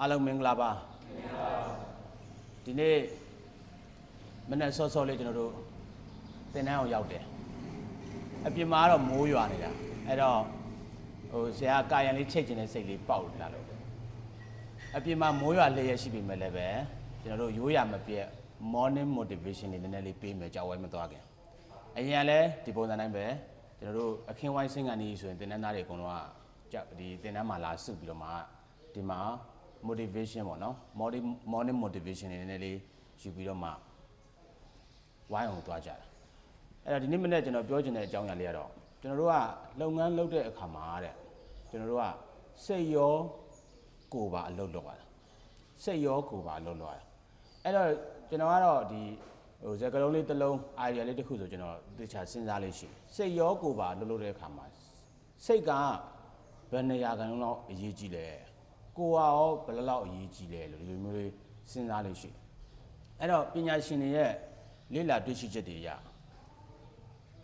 အားလုံးမင်္ဂလာပါဒီနေ့မနေ့စောစောလေးကျွန်တော်တို့တင်တန်းအောင်ရောက်တယ်အပြင်မှာကတော့မိုးရွာနေတာအဲ့တော့ဟိုဆရာကာယံလေးချိတ်ကျင်တဲ့စိတ်လေးပေါက်လာလို့အပြင်မှာမိုးရွာလေးရရှိပြီမဲ့လည်းပဲကျွန်တော်တို့ရိုးရမပြတ် morning motivation လေးနည်းနည်းလေးပေးမယ်ကြောက်ဝဲမသွားခင်အရင်ကလည်းဒီပုံစံတိုင်းပဲကျွန်တော်တို့အခင်းဝိုင်းစင်းကနေဆိုရင်တင်တန်းသားတွေအကုန်လုံးကကြောက်ဒီတင်တန်းမှာလာစုပြီးတော့မှဒီမှာ motivation ပေါ့နော် morning morning motivation တွေနည်းနည်းလေးယူပြီးတော့မှဝိုင်းအောင်သွားကြတာအဲ့တော့ဒီနေ့မနေ့ကျွန်တော်ပြောချင်တဲ့အကြောင်းအရာလေးကတော့ကျွန်တော်တို့ကလုပ်ငန်းလုပ်တဲ့အခါမှာတဲ့ကျွန်တော်တို့ကစိတ်ရောကိုယ်ပါအလုပ်လုပ်ရတာစိတ်ရောကိုယ်ပါအလုပ်လုပ်ရတာအဲ့တော့ကျွန်တော်ကတော့ဒီဟိုစကားလုံးလေးတစ်လုံး idea လေးတစ်ခုဆိုကျွန်တော်သေချာစဉ်းစားလေးရှိတယ်စိတ်ရောကိုယ်ပါအလုပ်လုပ်တဲ့အခါမှာစိတ်ကဘယ်နေရာကန်လုံးလောက်အရေးကြီးလဲ ကိုယ်ကရောဘယ်လောက်အရေးကြီးလဲလို့ဒီလိုမျိုးလေးစဉ်းစားလေးရှိတယ်အဲ့တော့ပညာရှင်တွေရဲ့လေ့လာတွေ့ရှိချက်တွေအရ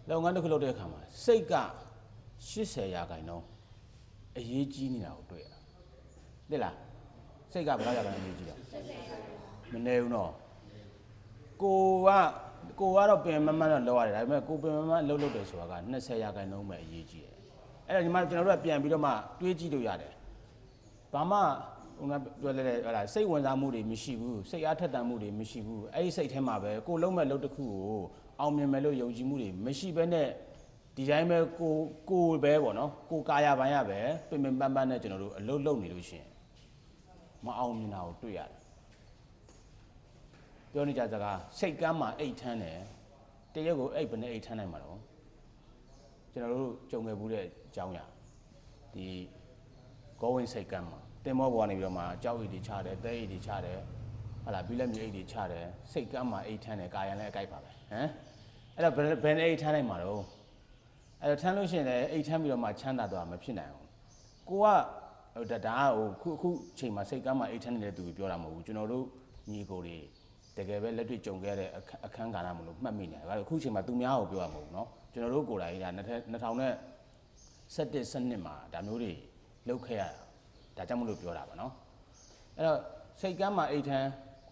လုပ်ငန်းတစ်ခုလုပ်တဲ့အခါမှာစိတ်က80ရာခိုင်နှုန်းအရေးကြီးနေတာကိုတွေ့ရတာသိလားစိတ်ကဘယ်လောက်ရာခိုင်နှုန်းအရေးကြီးလဲမနေဘူးနော်ကိုကကိုကတော့ပင်မမတ်တော့လောက်ရတယ်ဒါပေမဲ့ကိုပင်မမတ်လှုပ်လှုပ်တယ်ဆိုတာက20ရာခိုင်နှုန်းပဲအရေးကြီးတယ်အဲ့ဒါဒီမှာကျွန်တော်တို့ကပြန်ပြီးတော့မှတွေးကြည့်လို့ရတယ် ဘာမှဟိုကပြောလဲဟလာစိတ်ဝင်စားမှုတွေမရှိဘူးစိတ်အားထက်သန်မှုတွေမရှိဘူးအဲ့ဒီစိတ်ထဲမှာပဲကိုလုံးမဲ့လှုပ်တစ်ခုကိုအောင်မြင်မယ်လို့ယုံကြည်မှုတွေမရှိဘဲနဲ့ဒီတိုင်းပဲကိုကိုပဲပေါ့နော်ကိုကာယပိုင်းရပဲပင်ပင်ပန်းပန်းနဲ့ကျွန်တော်တို့အလုပ်လုပ်နေလို့ရှိရင်မအောင်မြင်တာကိုတွေ့ရတယ်ပြောနေကြစကားစိတ်ကမ်းမှာအိတ်ထမ်းတယ်တရက်ကိုအိတ်ဘယ်နဲ့အိတ်ထမ်းနိုင်မှာတော့ကျွန်တော်တို့ကြုံခဲ့ဘူးတဲ့အကြောင်းအရာဒီ ကောဝင်စိတ်ကမ်းမှာတင်မောပေါ်ကနေပြီးတော့မှကြောက်ရည်တွေချတယ်တဲရည်တွေချတယ်ဟာလာပြီးလက်မြေအိတ်တွေချတယ်စိတ်ကမ်းမှာအိတ်ထမ်းတယ်ကာယံလည်းအကြိုက်ပါပဲဟမ်အဲ့တော့ဘယ်ဘယ်နဲ့အိတ်ထမ်းနိုင်မှာတော့အဲ့တော့ထမ်းလို့ရှိရင်လည်းအိတ်ထမ်းပြီးတော့မှချမ်းသာသွားမှာမဖြစ်နိုင်အောင်ကိုကဟိုဒါဒါဟိုခုအခုချိန်မှာစိတ်ကမ်းမှာအိတ်ထမ်းနေတဲ့သူပြောတာမဟုတ်ဘူးကျွန်တော်တို့ညီကိုတွေတကယ်ပဲလက်တွေ့ကြုံခဲ့တဲ့အခအခန်းကဏ္ဍမလို့မှတ်မိနေတယ်ဒါအခုချိန်မှာသူများကိုပြောရမှာမဟုတ်ဘူးเนาะကျွန်တော်တို့ကိုယ်တိုင်ဒါ2000နဲ့17စနစ်မှာဒါမျိုးတွေ လုပ်ခဲ့ရတာဒါကြောင့်မလို့ပြောတာပါနော်အဲ့တော့စိတ်ကမ်းမှာအိတ်ထန်း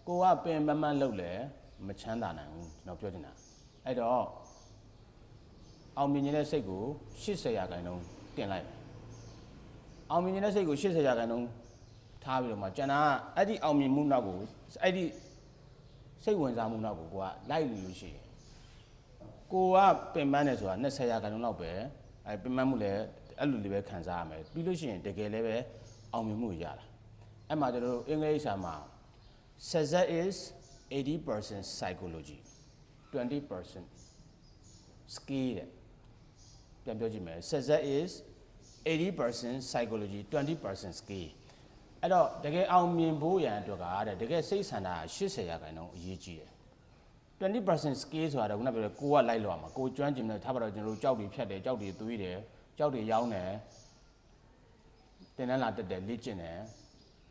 ကိုကပင်မမှန်လုပ်လဲမချမ်းသာနိုင်ဘူးကျွန်တော်ပြောချင်တာအဲ့တော့အောင်မြင်တဲ့စိတ်ကို80ရာခိုင်နှုန်းတင်လိုက်အောင်မြင်တဲ့စိတ်ကို80ရာခိုင်နှုန်းထားပြီးတော့မှကျွန်တော်ကအဲ့ဒီအောင်မြင်မှုနောက်ကိုအဲ့ဒီစိတ်ဝင်စားမှုနောက်ကိုကိုကလိုက်လို့ရှိရင်ကိုကပင်ပန်းတယ်ဆိုတာ20ရာခိုင်နှုန်းလောက်ပဲအဲပင်ပန်းမှုလည်း အဲ့လိုလေးပဲခံစားရမယ်ပြီးလို့ရှိရင်တကယ်လည်းပဲအောင်မြင်မှုရတာအဲ့မှာကျွန်တော်တို့အင်္ဂလိပ်စာမှာ success is 80% psychology 20% skill တဲ့ပြန်ပြောကြည့်မယ် success is 80% psychology 20% skill အဲ့တော့တကယ်အောင်မြင်ဖို့ရန်အတွက်ကတဲ့တကယ်စိတ်ဆန္ဒ80ရာခိုင်နှုန်းအရေးကြီးတယ်20% skill ဆိုတာတော့ခုနပြောတဲ့ကိုကလိုက်လို့ရမှာကိုကျွမ်းကျင်တယ်ထားပါတော့ကျွန်တော်တို့ကြောက်တွေဖြတ်တယ်ကြောက်တွေသွေးတယ် ကြောက်တွေရောင်းတယ်တင်တန်းလာတက်တယ်လေ့ကျင့်တယ်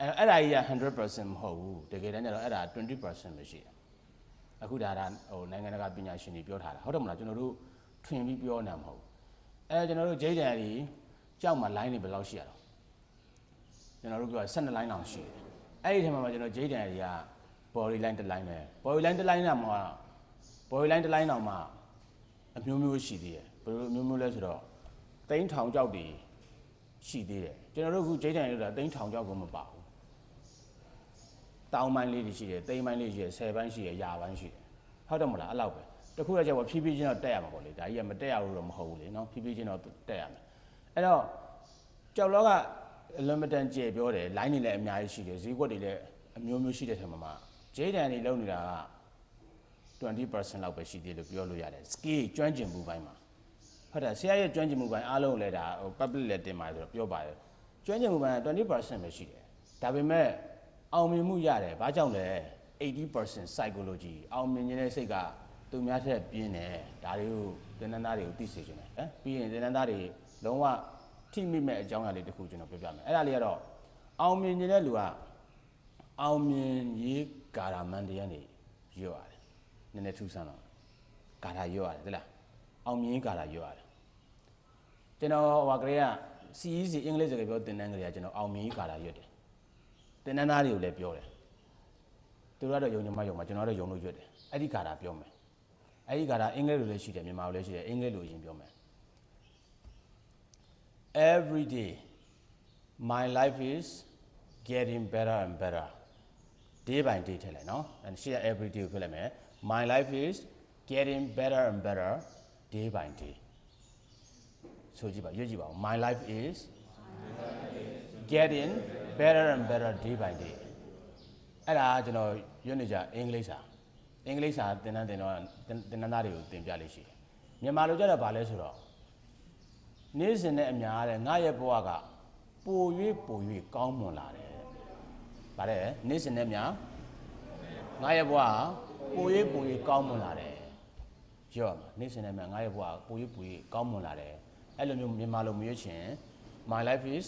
အဲ့အဲ့ဒါကြီးက100%မဟုတ်ဘူးတကယ်တမ်းကျတော့အဲ့ဒါ20%ပဲရှိတယ်အခုဒါဒါဟိုနိုင်ငံတကာပညာရှင်တွေပြောထားတာဟုတ်တယ်မလားကျွန်တော်တို့ထွင်ပြီးပြောနေတာမဟုတ်ဘူးအဲကျွန်တော်တို့ဂျိတ်တန်ကြီးကြောက်မှာ line တွေဘယ်လောက်ရှိရတော့ကျွန်တော်တို့ပြော12 line တောင်ရှိတယ်အဲ့ဒီထဲမှာမှကျွန်တော်ဂျိတ်တန်ကြီးက body line တစ် line ပဲ body line တစ် line ကမှ body line တစ် line တောင်မှအမျိုးမျိုးရှိသေးတယ်ဘယ်လိုအမျိုးမျိုးလဲဆိုတော့ တိန်းထောင်ကြောက်တွေရှိသေးတယ်ကျွန်တော်တို့အခုဂျိတ်တန်ကြီးတို့ကတိန်းထောင်ကြောက်ကိုမပါဘူးတောင်းပိုင်းလေးတွေရှိတယ်တိန်းပိုင်းလေးရှိတယ်10ပိုင်းရှိတယ်ရာပိုင်းရှိတယ်ဟုတ်တယ်မလားအဲ့လောက်ပဲတခုတော့ကျတော့ဖြည်းဖြည်းချင်းတော့တက်ရမှာပေါ့လေဒါကြီးကမတက်ရဘူးတော့မဟုတ်ဘူးလေနော်ဖြည်းဖြည်းချင်းတော့တက်ရမယ်အဲ့တော့ကြောက်လောကအလွန်မတန်ကျေပြောတယ် line တွေလည်းအများကြီးရှိတယ်ဈေးကွက်တွေလည်းအမျိုးမျိုးရှိတဲ့ထဲမှာမှာဂျိတ်တန်တွေလုံနေတာက20%လောက်ပဲရှိသေးလို့ပြောလို့ရတယ် skill ကျွမ်းကျင်မှုပိုင်းမှာ ဟုတ်တယ်ဆရာရဲ့ကျွမ်းကျင်မှုပိုင်းအားလုံးလည်းဒါဟို public လည်းတင်ပါတယ်ဆိုတော့ပြောပါတယ်ကျွမ်းကျင်မှုပိုင်းက20%ပဲရှိတယ်ဒါပေမဲ့အောင်မြင်မှုရတယ်ဘာကြောင့်လဲ80% psychology အောင်မြင်ခြင်းတဲ့စိတ်ကသူများထက်ပြင်းတယ်ဒါတွေကိုသင်တန်းသားတွေကိုသိစေချင်တယ်ဟမ်ပြီးရင်သင်တန်းသားတွေလုံးဝထိမိမဲ့အကြောင်းအရာလေးတစ်ခုကျွန်တော်ပြောပြမယ်အဲ့ဒါလေးကတော့အောင်မြင်ခြင်းတဲ့လူကအောင်မြင်ရေးကာရာမန်တရားနေရွတ်ရတယ်နည်းနည်းထူးဆန်းတော့ကာရာရွတ်ရတယ်ဟုတ်လား အောင်မြင်ရေးကာရာရွတ်ရတယ်ကျွန်တော်ဟိုကလေးက CEC အင်္ဂလိပ်စကားပြောသင်တန်းကလေးကကျွန်တော်အောင်မြင်ရေးကာရာရွတ်တယ်တင်နန်းသားတွေကိုလည်းပြောတယ်သူတို့ကတော့ယုံကြည်မှယုံမှာကျွန်တော်ကတော့ယုံလို့ရွတ်တယ်အဲ့ဒီကာတာပြောမယ်အဲ့ဒီကာတာအင်္ဂလိပ်လိုလည်းရှိတယ်မြန်မာလိုလည်းရှိတယ်အင်္ဂလိပ်လိုအရင်ပြောမယ် every day my life is getting better and better day by day ထည့်လိုက်နော်အဲ့ရှိရ every day ကိုပြလိုက်မယ် my life is getting better and better day by day ဆိုကြည့်ပါရွတ်ကြည့်ပါဦး my life is getting better and better day by day အဲ့ဒါကကျွန်တော်ရွတ်နေကြအင်္ဂလိပ်စာအင်္ဂလိပ်စာသင်တန်းသင်တော့သင်သင်တန်းသားတွေကိုသင်ပြလေးရှိတယ်မြန်မာလိုကြတော့ဗာလဲဆိုတော့နေ့စဉ်နဲ့အများတဲ့ငါရဲ့ဘဝကပို၍ပို၍ကောင်းမွန်လာတယ်ဗာလဲနေ့စဉ်နဲ့အများငါရဲ့ဘဝကပို၍ပို၍ကောင်းမွန်လာတယ်ပြော ရမှာနေ့စဉ်နဲ့အများငါရဲ့ဘဝကပို၍ပို၍ကောင်းမွန်လာတယ်အဲ့လိုမျိုးမြန်မာလိုမရွေးချင် my life is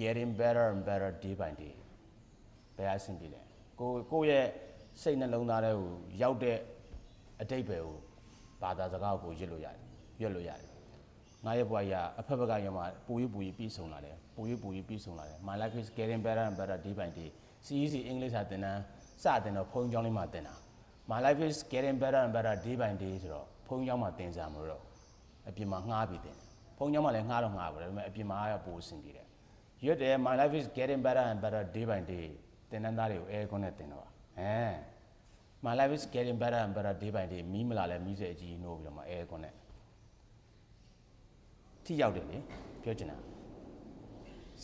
getting better and better day by day ဘယ်အဆင်ပြေလဲကိုကိုယ့်ရဲ့စိတ်နှလုံးသားထဲကိုရောက်တဲ့အတိတ်ပဲကိုဘာသာစကားကိုရွတ်လို့ရတယ်ရွတ်လို့ရတယ်ငါရဲ့ဘဝကြီးကအဖက်ဖက်ကရောမှာပူရီပူရီပြီးဆုံးလာတယ်ပူရီပူရီပြီးဆုံးလာတယ် my life is getting better and better day by day CEC အင်္ဂလိပ်စာသင်တန်းစတင်တော့ဖုန်းကျောင်းလေးမှာသင်တာ my life is getting better and better day by day ဆိုတော့ ဘုန်းကြီးကျောင်းမှာသင်စာမလို့အပြင်မှာငှားပြီးသင်တယ်ဘုန်းကြီးကျောင်းမှာလည်းငှားတော့ငှားပါဒါပေမဲ့အပြင်မှာကပိုအဆင်ပြေတယ်ရွတ်တယ် my life is getting better and better day by day သင်တန်းသားတွေကို air con နဲ့သင်တော့အဲ my life is getting better and better day by day မီးမလာလဲမီးစဲအကြီးနိုးပြီးတော့မှ air con နဲ့ထိရောက်တယ်လေပြောချင်တာ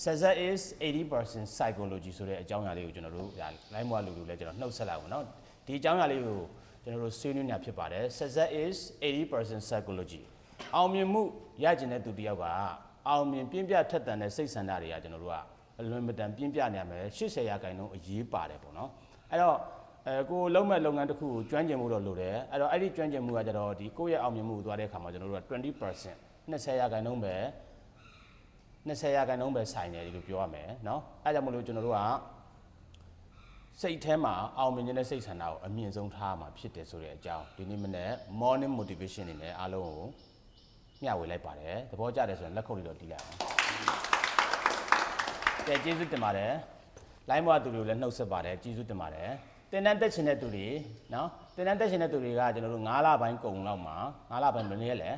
success is 80% psychology ဆိုတဲ့အကြောင်းအရာလေးကိုကျွန်တော်တို့ live မွားလူလူလဲကျွန်တော်နှုတ်ဆက်လိုက်ပါတော့ဒီအကြောင်းအရာလေးကို ကျွန်တော်တို့ဆွေးနွေးနေဖြစ်ပါတယ် Success is 80% psychology အောင်မြင်မှုရကျင်တဲ့သူတစ်ယောက်ကအောင်မြင်ပြင်းပြထက်သန်တဲ့စိတ်ဆန္ဒတွေကကျွန်တော်တို့ကအလွန်မတန်ပြင်းပြနေရမယ်80ရာခိုင်နှုန်းအရေးပါတယ်ပေါ့နော်အဲ့တော့အဲကိုယ်လုံးမဲ့လုပ်ငန်းတစ်ခုကိုကျွမ်းကျင်မှုတော့လိုတယ်အဲ့တော့အဲ့ဒီကျွမ်းကျင်မှုကကျတော့ဒီကိုယ့်ရဲ့အောင်မြင်မှုကိုသွားတဲ့အခါမှာကျွန်တော်တို့က20% 20ရာခိုင်နှုန်းပဲ20ရာခိုင်နှုန်းပဲဆိုင်တယ်ဒီလိုပြောရမယ်เนาะအဲဒါကြောင့်မလို့ကျွန်တော်တို့က စိတ်ထဲမှာအောင်မြင်ခြင်းနဲ့စိတ်ဆန္ဒကိုအမြင့်ဆုံးထားမှာဖြစ်တယ်ဆိုတဲ့အကြောင်းဒီနေ့မနေ့ morning motivation နေနဲ့အားလုံးကိုမျှဝေလိုက်ပါတယ်သဘောကျတယ်ဆိုရင်လက်ခုပ်လေးတော့တီးလိုက်အောင်ကဲကျေးဇူးတင်ပါတယ်လိုင်းဘွားသူတွေကိုလည်းနှုတ်ဆက်ပါတယ်ကျေးဇူးတင်ပါတယ်တင်တန်းတက်ချင်တဲ့သူတွေနော်တင်တန်းတက်ချင်တဲ့သူတွေကကျွန်တော်တို့9လပိုင်းကုန်လောက်မှာ9လပိုင်းဘယ်နည်းလဲ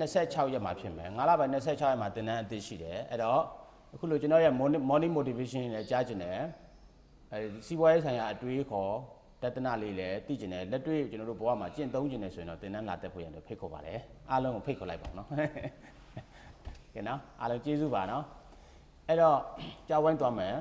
26ရက်မှာဖြစ်မယ်9လပိုင်း26ရက်မှာတင်တန်းအသစ်ရှိတယ်အဲ့တော့အခုလိုကျွန်တော်ရဲ့ morning morning motivation နဲ့ကြားကျင်တယ် အဲစီးပွားရေးဆိုင်ရာအတွေးခေါ်တဒနာလေးလည်းသိကျင်တယ်လက်တွေ့ကျွန်တော်တို့ဘဝမှာကျင့်သုံးကျင်တယ်ဆိုရင်တော့တင်တန်းလာတက်ဖို့ရတယ်ဖိတ်ခေါ်ပါတယ်အားလုံးကိုဖိတ်ခေါ်လိုက်ပါဦးနော်ကဲနော်အားလုံးကျေးဇူးပါနော်အဲ့တော့ကြောက်ဝိုင်းသွားမယ်